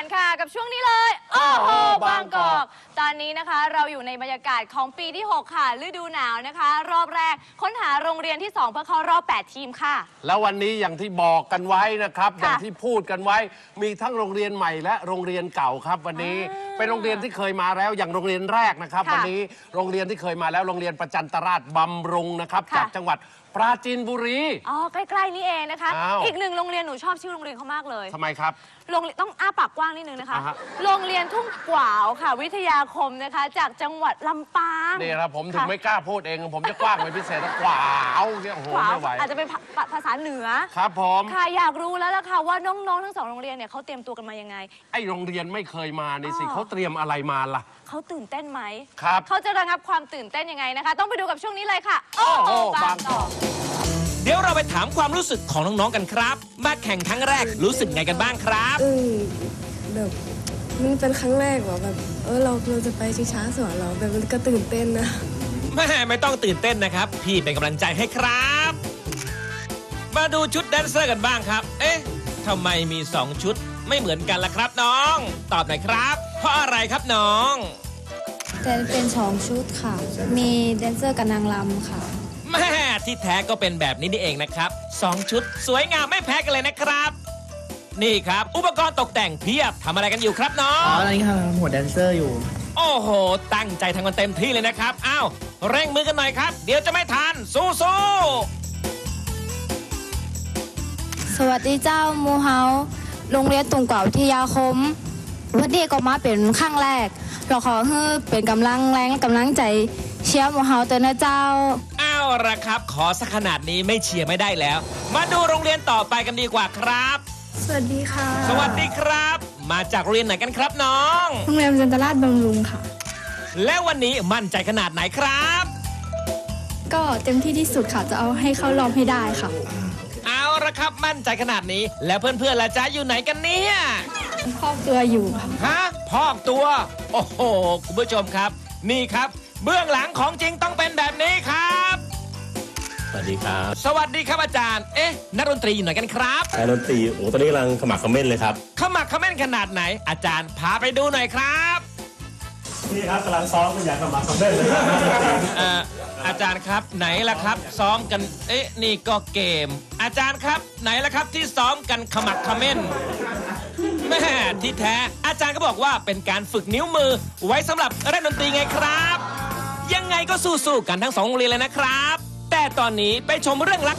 านค่ะ กับช่วงนี้เลย โอ้โหโอ้โหบาบางงกกออกกตอนนี้นะคะเราอยู่ในบรรยากาศของปีที่ 6 ค่ะ ฤดูหนาวนะคะ รอบแรกค้นหาโรงเรียนที่ 2 เพื่อเข้ารอบ 8 ทีมค่ะ แล้ววันนี้อย่างที่บอกกันไว้นะครับค่ะอย่างที่พูดกันไว้ มีทั้งโรงเรียนใหม่และโรงเรียนเก่าครับวันนี้อ่า เป็นโรงเรียนที่เคยมาแล้วอย่างโรงเรียนแรกนะครับ ค่ะวันนี้โรงเรียนที่เคยมาแล้วโรงเรียนประจันตราชบำรุงนะครับค่ะ จากจังหวัดปราจีนบุรี อ๋อใกล้ๆนี่เองนะคะ อ้าว อีกหนึ่งโรงเรียนหนูชอบชื่อโรงเรียนเขามากเลย ทำไมครับ โรงเรียนต้องอ้าปากกว้างนิดนึงนะคะ อ่าฮะ โรงเรียนทุ่งกวาวค่ะ วิทยาคมนะคะ จากจังหวัดลำปางนี่ครับผมถึงค่ะไม่กล้าพูดเอง ผมจะกว้างเป็นพิเศษนะกว้าวเนี่ยโอ้โหกวาวไม่ไหวอาจจะเป็นภาภาษาเหนือ ครับผม ค่ะอยากรู้แล้วล่ะค่ะว่าน้องๆทั้งสองโรงเรียนเนี่ยเขาเตรียมตัวกันมายังไง ไอโรงเรียนไม่เคยมานี่สิอ๋อเขาเตรียมอะไรมาล่ะ เขาตื่นเต้นไหม ครับ เขาจะระงับความตื่นเต้นยังไงนะคะ ต้องไปดูกับช่วงนี้เลยค่ะ โอ้โอ้โหโหบาบางงกกออกกเดี๋ยวเราไปถามความรู้สึกของน้อง ๆ กันครับ มาแข่งครั้งแรกรู้สึกไงกันบ้างครับ อืมแบบมันเป็นครั้งแรกเหรอแบบ เออเราเราจะไปชิงช้าสวรรค์เหราแบบมันก็ตื่นเต้นนะ แม่ไม่ต้องตื่นเต้นนะครับ พี่เป็นกำลังใจให้ครับ มาดูชุดแดนเซอร์กันบ้างครับ เอ๊ะทำไมมีสองชุดไม่เหมือนกันล่ะครับน้อง ตอบหน่อยครับ เพราะอะไรครับน้อง แต่เป็นสองชุดค่ะ มีแดนเซอร์กับนางรำค่ะ แม่ที่แท้ก็เป็นแบบนี้นี่เองนะครับสองชุดสวยงามไม่แพ้กันเลยนะครับ นี่ครับ อุปกรณ์ตกแต่งเพียบทำอะไรกันอยู่ครับน้ออ๋อง ตอนนี้กำลังหัวแดนเซอร์อยู่โอ้โห ตั้งใจทำกันเต็มที่เลยนะครับอ้าวเร่งมือกันหน่อยครับ เดี๋ยวจะไม่ทัน สู้สู้สวัสดีเจ้าหมูเฮาโรงเรียนตุงกว่าวิทยาคม วันนี้ก็มาเป็นครั้งแรก เราขอให้เป็นกำลังแรงและกำลังใจเชียร์หมูเฮาเตอนะเจ้าเอาละครับ ขอสักขนาดนี้ไม่เชียร์ไม่ได้แล้ว มาดูโรงเรียนต่อไปกันดีกว่าครับ สวัสดีค่ะ สวัสดีครับ มาจากโรงเรียนไหนกันครับน้อง โรงเรียนจันตราชบำรุงค่ะ และวันนี้มั่นใจขนาดไหนครับ ก็เต็มที่ที่สุดค่ะจะเอาให้เข้ารอบให้ได้ค่ะเอา ละครับมั่นใจขนาดนี้ แล้วเพื่อนๆล่ะจ๊ะอยู่ไหนกันเนี่ยครอบตัวอยู่ค่ะฮะพอกตัว โอ้โหคุณผู้ชมครับ นี่ครับ เบื้องหลังของจริงต้องเป็นแบบนี้ครับ สวัสดีครับสวัสดีครับอาจารย์ เอ๊ะ นักดนตรีอยู่ไหนกันครับนักดนตรีโอ้ตอนนี้กำลังขมักเขม้นเลยครับ ขมักเขม้นขนาดไหน อาจารย์พาไปดูหน่อยครับ นี่ครับกำลังซ้อมกันอย่างขมักเขม้เลยครับเอ่ออาจารย์ครับไหนล่ะครับ ซ้อมกัน เอ๊ะนี่ก็เกม อาจารย์ครับไหนล่ะครับที่ซ้อมกันขมักเขม้นแม่ที่แท้ อาจารย์ก็บอกว่าเป็นการฝึกนิ้วมือ ไว้สำหรับเล่นดนตรีไงครับ ยังไงก็สู้ๆกันทั้งสองโรงเรียนเลยนะครับ แต่ตอนนี้ไปชมเรื่องรัก